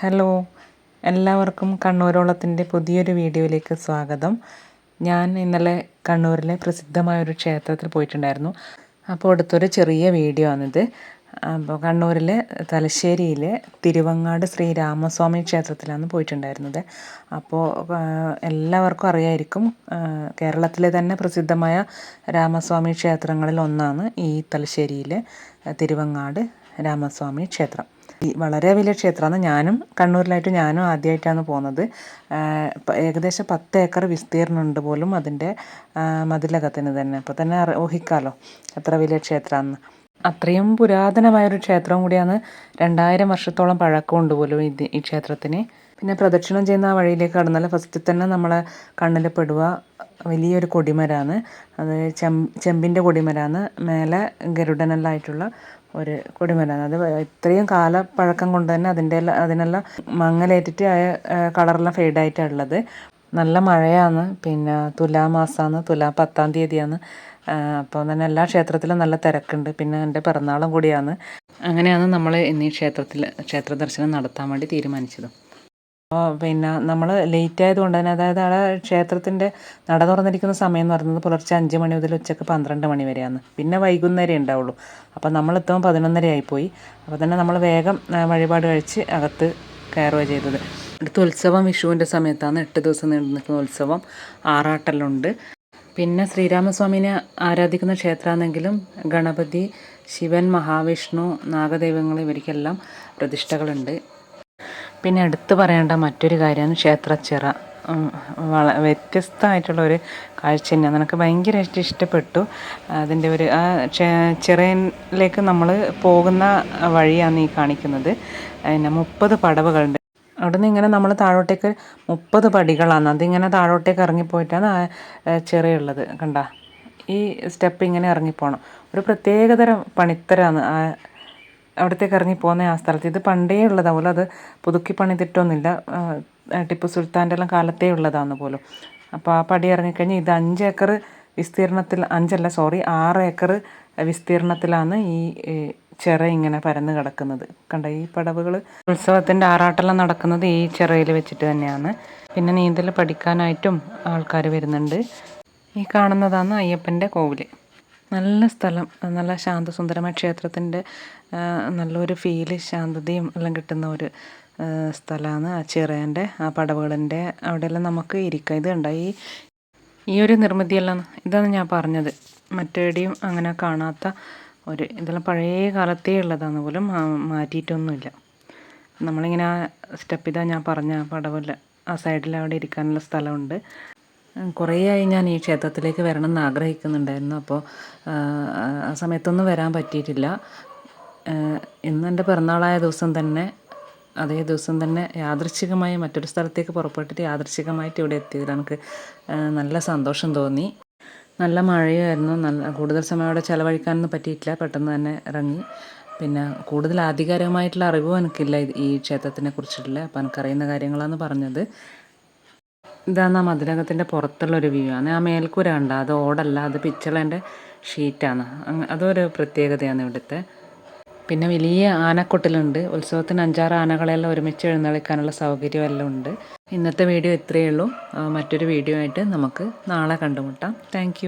Hello എല്ലാവർക്കും കണ്ണൂരോളത്തിന്റെ പുതിയൊരു വീഡിയോയിലേക്ക് സ്വാഗതം. ഞാൻ ഇന്നലെ കണ്ണൂരിലെ പ്രസിദ്ധമായ ഒരു ക്ഷേത്രത്തിൽ പോയിട്ടുണ്ടായിരുന്നു. അപ്പോൾ അടുത്തൊരു ചെറിയ വീഡിയോ ആണിത്. അപ്പോൾ കണ്ണൂരിലെ തലശ്ശേരിയിലെ തിരുവങ്ങാട് ശ്രീ രാമസ്വാമി ക്ഷേത്രത്തിലാണ് പോയിട്ടുണ്ടായിരുന്നത്. അപ്പോൾ എല്ലാവർക്കും അറിയായിരിക്കും കേരളത്തിലെ തന്നെ പ്രസിദ്ധമായ രാമസ്വാമി ക്ഷേത്രങ്ങളിൽ ഒന്നാണ് ഈ തലശ്ശേരിയിലെ തിരുവങ്ങാട് രാമസ്വാമി ക്ഷേത്രം. വളരെ വലിയ ക്ഷേത്രമാണ്. ഞാനും കണ്ണൂരിലായിട്ട് ഞാനും ആദ്യമായിട്ടാണ് പോകുന്നത്. ഏകദേശം പത്ത് ഏക്കർ വിസ്തീർണം ഉണ്ട് പോലും അതിന്റെ മതിലകത്തിന് തന്നെ. അപ്പോൾ തന്നെ ഊഹിക്കാമല്ലോ എത്ര വലിയ ക്ഷേത്രമാണെന്ന്. അത്രയും പുരാതനമായൊരു ക്ഷേത്രം കൂടിയാണ് രണ്ടായിരം വർഷത്തോളം പഴക്കമുണ്ട് പോലും ഇത് ഈ ക്ഷേത്രത്തിന്. പിന്നെ പ്രദക്ഷിണം ചെയ്യുന്ന ആ വഴിയിലേക്ക് കടന്നാൽ ഫസ്റ്റ് തന്നെ നമ്മളെ കണ്ണിൽ പെടുക. വലിയൊരു കൊടിമരാണ്. അത് ചെം ചെമ്പിന്റെ കൊടിമരാണ്. മേലെ ഗരുഡനെല്ലാം ആയിട്ടുള്ള ഒരു കൊടിമരാണ്. അത് ഇത്രയും കാല പഴക്കം കൊണ്ട് തന്നെ അതിന്റെ അതിനെല്ലാം മങ്ങലേറ്റിട്ട് ആ കളറെല്ലാം ഫെയ്ഡായിട്ടാണ് ഉള്ളത്. നല്ല മഴയാണ്. പിന്നെ തുലാമാസമാണ് തുലാ പത്താം തീയതിയാണ്. അപ്പോൾ തന്നെ എല്ലാ ക്ഷേത്രത്തിലും നല്ല തിരക്കുണ്ട്. പിന്നെ എന്റെ പിറന്നാളും കൂടിയാണ്. അങ്ങനെയാണ് നമ്മൾ ഇന്ന് ക്ഷേത്രത്തിൽ ക്ഷേത്ര ദർശനം നടത്താൻ വേണ്ടി തീരുമാനിച്ചത്. പിന്നെ നമ്മൾ ലേറ്റ് ആയതുകൊണ്ട് തന്നെ അതായത് ആ ക്ഷേത്രത്തിന്റെ നട തുറന്നിരിക്കുന്ന സമയം എന്ന് പറയുന്നത് പുലർച്ചെ അഞ്ച് മണി മുതൽ ഉച്ചയ്ക്ക് പന്ത്രണ്ട് മണി വരെയാണ്. പിന്നെ വൈകുന്നേരം ഉണ്ടാവുള്ളൂ. അപ്പോൾ നമ്മൾ എത്തുമ്പോൾ പതിനൊന്നര ആയിപ്പോയി. അപ്പോൾ തന്നെ നമ്മൾ വേഗം വഴിപാട് കഴിച്ച് അകത്ത് കയറുക ചെയ്തത്. അടുത്ത ഉത്സവം വിഷുവിന്റെ സമയത്താണ്. എട്ട് ദിവസം നീണ്ടു നിൽക്കുന്ന ഉത്സവം. ആറാട്ടലുണ്ട്. പിന്നെ ശ്രീരാമസ്വാമിനെ ആരാധിക്കുന്ന ക്ഷേത്രമാണെങ്കിലും ഗണപതി ശിവൻ മഹാവിഷ്ണു നാഗദൈവങ്ങൾ ഇവർക്കെല്ലാം പ്രതിഷ്ഠകളുണ്ട്. പിന്നെ എടുത്തു പറയേണ്ട മറ്റൊരു കാര്യമാണ് ക്ഷേത്രച്ചിറ വള വ്യത്യസ്തമായിട്ടുള്ള ഒരു കാഴ്ച തന്നെയാണ്. എനിക്ക് ഭയങ്കരമായിട്ട് ഇഷ്ടപ്പെട്ടു. അതിന്റെ ഒരു ആ ചിറയിലേക്ക് നമ്മൾ പോകുന്ന വഴിയാണ് ഈ കാണിക്കുന്നത്. പിന്നെ മുപ്പത് പടവുകളുണ്ട്. അവിടെ നിന്ന് ഇങ്ങനെ നമ്മൾ താഴോട്ടേക്ക് മുപ്പത് പടികളാണ്. അതിങ്ങനെ താഴോട്ടേക്ക് ഇറങ്ങിപ്പോയിട്ടാണ് ചിറയുള്ളത്. കണ്ട? ഈ സ്റ്റെപ്പ് ഇങ്ങനെ ഇറങ്ങിപ്പോണം. ഒരു പ്രത്യേകതരം പണിത്തരാണ് ആ അവിടത്തേക്ക് ഇറങ്ങി പോകുന്ന ആ സ്ഥലത്ത്. ഇത് പണ്ടേ ഉള്ളതാവുമല്ലോ അത് പുതുക്കി പണിതിട്ടൊന്നുമില്ല ടിപ്പു സുൽത്താന്റെ എല്ലാം കാലത്തേ ഉള്ളതാണ് പോലും. അപ്പോൾ ആ പടി ഇറങ്ങിക്കഴിഞ്ഞാൽ ഇത് അഞ്ച് ഏക്കർ വിസ്തീർണത്തിൽ അഞ്ചല്ല സോറി ആറ് ഏക്കർ വിസ്തീർണത്തിലാണ് ഈ ചിറ ഇങ്ങനെ പരന്ന് കിടക്കുന്നത്. കണ്ട ഈ പടവുകൾ ഉത്സവത്തിന്റെ ആറാട്ടെല്ലാം നടക്കുന്നത് ഈ ചിറയിൽ വെച്ചിട്ട് തന്നെയാണ്. പിന്നെ നീന്തൽ പഠിക്കാനായിട്ടും ആൾക്കാർ വരുന്നുണ്ട്. ഈ കാണുന്നതാണ് അയ്യപ്പന്റെ കോവിൽ നല്ല സ്ഥലം നല്ല ശാന്തസുന്ദരമായ ക്ഷേത്രത്തിന്റെ നല്ലൊരു ഫീൽ ശാന്തതയും എല്ലാം കിട്ടുന്ന ഒരു സ്ഥലമാണ് ആ ചിറേന്റെ ആ പടവുകളിന്റെ അവിടെയെല്ലാം നമുക്ക് ഇരിക്കാം. ഇത് കണ്ട? ഈ ഒരു നിർമ്മിതിയെല്ലാം ഇതാണ് ഞാൻ പറഞ്ഞത്. മറ്റേടിയും അങ്ങനെ കാണാത്ത ഒരു ഇതെല്ലാം പഴയ കാലത്തേ ഉള്ളതാണ് പോലും മാറ്റിയിട്ടൊന്നുമില്ല. നമ്മളിങ്ങനെ ആ സ്റ്റെപ്പ് ഇതാ ഞാൻ പറഞ്ഞ പടവില്ല ആ സൈഡിൽ അവിടെ ഇരിക്കാനുള്ള സ്ഥലമുണ്ട്. കുറേയായി ഞാൻ ഈ ക്ഷേത്രത്തിലേക്ക് വരണം എന്ന് ആഗ്രഹിക്കുന്നുണ്ടായിരുന്നു. അപ്പോൾ ആ, സമയത്തൊന്നും വരാൻ പറ്റിയിട്ടില്ല. ഇന്ന് എന്റെ പിറന്നാളായ ദിവസം തന്നെ അതേ ദിവസം തന്നെ യാദൃശ്ചികമായി മറ്റൊരു സ്ഥലത്തേക്ക് പുറപ്പെട്ടിട്ട് യാദൃശ്ചികമായിട്ട് ഇവിടെ എത്തിയതിൽ എനിക്ക് നല്ല സന്തോഷം തോന്നി. നല്ല മഴയായിരുന്നു. നല്ല കൂടുതൽ സമയം അവിടെ ചിലവഴിക്കാനൊന്നും പറ്റിയിട്ടില്ല. പെട്ടെന്ന് തന്നെ ഇറങ്ങി. പിന്നെ കൂടുതൽ ആധികാരികമായിട്ടുള്ള അറിവും എനിക്കില്ല ഈ ക്ഷേത്രത്തിനെ കുറിച്ചിട്ടുള്ള. അപ്പോൾ എനിക്കറിയുന്ന കാര്യങ്ങളാണ് പറഞ്ഞത്. ഇതാണ് ആ മതിലകത്തിന്റെ പുറത്തുള്ള ഒരു വ്യൂ ആണ്. ആ മേൽക്കൂര കണ്ട? അത് ഓടല്ല അത് പിച്ചളേന്റെ ഷീറ്റാണ് അതൊരു പ്രത്യേകതയാണ് ഇവിടുത്തെ. പിന്നെ വലിയ ആനക്കൊട്ടിലുണ്ട്. ഉത്സവത്തിന് അഞ്ചാറ് ആനകളെല്ലാം ഒരുമിച്ച് എഴുന്നള്ളിക്കാനുള്ള സൗകര്യം എല്ലാം ഉണ്ട്. ഇന്നത്തെ വീഡിയോ ഇത്രയേ ഉള്ളൂ. മറ്റൊരു വീഡിയോ ആയിട്ട് നമുക്ക് നാളെ കണ്ടുമുട്ടാം. താങ്ക്